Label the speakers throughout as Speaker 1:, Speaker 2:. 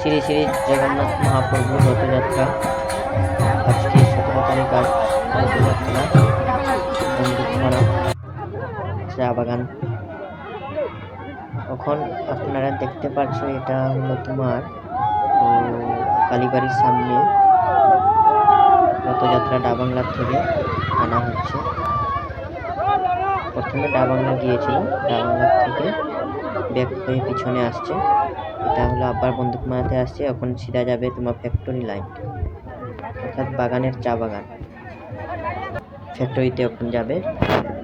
Speaker 1: শ্রী শ্রী জগন্নাথ মহাপ্রভুর রথযাত্রা। আজকে সতেরো তারিখ আজ রথযাত্রা চা বাগান। এখন আপনারা দেখতে পাচ্ছ এটা হলো তোমার কালীবাড়ির সামনে। রথযাত্রা ডাবাংলার থেকে আনা হচ্ছে। প্রথমে ডাবাংলা গিয়েছিল ডাবাংলার থেকে ব্যাক হয়ে পিছনে আসছে। এটা হলো আবার বন্দুক মারাতে আসছে, এখন সিধা যাবে তোমার ফ্যাক্টরি লাইন অর্থাৎ বাগানের চা বাগান। ফ্যাক্টরিতে এখন যাবে।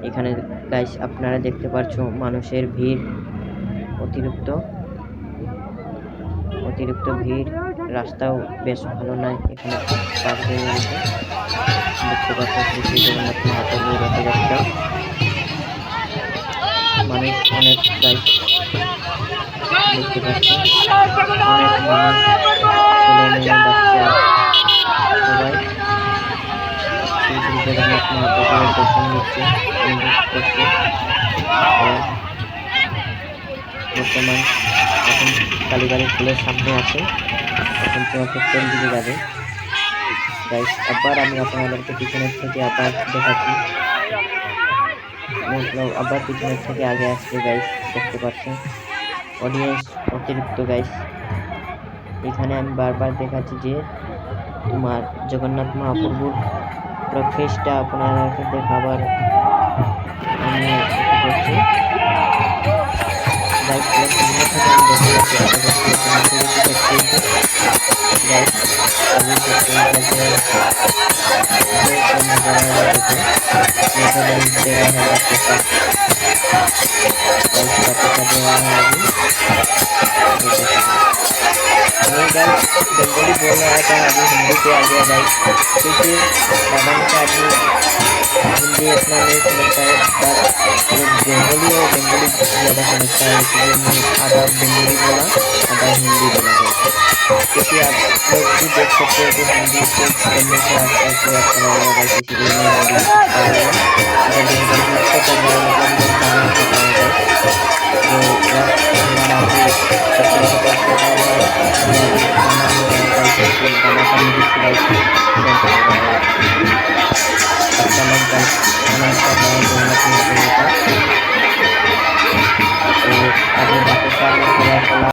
Speaker 1: এখানে গাইস আপনারা দেখতে পাচ্ছ মানুষের ভিড়। অতিরিক্ত। অতিরিক্ত ভিড়। রাস্তাও বেশ ভালো নয়। এখানে মানুষ অনেক দেখতে পাচ্ছি অনেক মানুষ ছেলে মেয়ে সবাই বর্তমান এখন কালীবাড়ির ফুলের সামনে আছে এখন তোমাকে ট্রেন দিকে যাবে গাইস আবার আমি আপনাদেরকে পিছনের থেকে আবার দেখাচ্ছি আবার পিছনের থেকে আগে আসছে গাইস দেখতে পাচ্ছেন অডিয়েন্স অতিরিক্ত গাইস এখানে আমি বারবার দেখাচ্ছি যে তোমার জগন্নাথ মহাপ্রভুর পুরো ফেসটা আপনাদেরকে দেখাবার আমি করছি। গাইস পুরো जंगली बोलना आता है अभी हिंदी पे आ गया भाई क्योंकि मैडम का हिंदी इतना नहीं समझता है पर जंगली और जंगली ज़्यादा समझता है इसलिए आधा जंगली बोला आधा हिंदी बोला क्योंकि आप लोग भी देख सकते हो कि हिंदी को करने के आसपास बात करा हुआ है इसलिए मैं हिंदी कर रहा Thank you.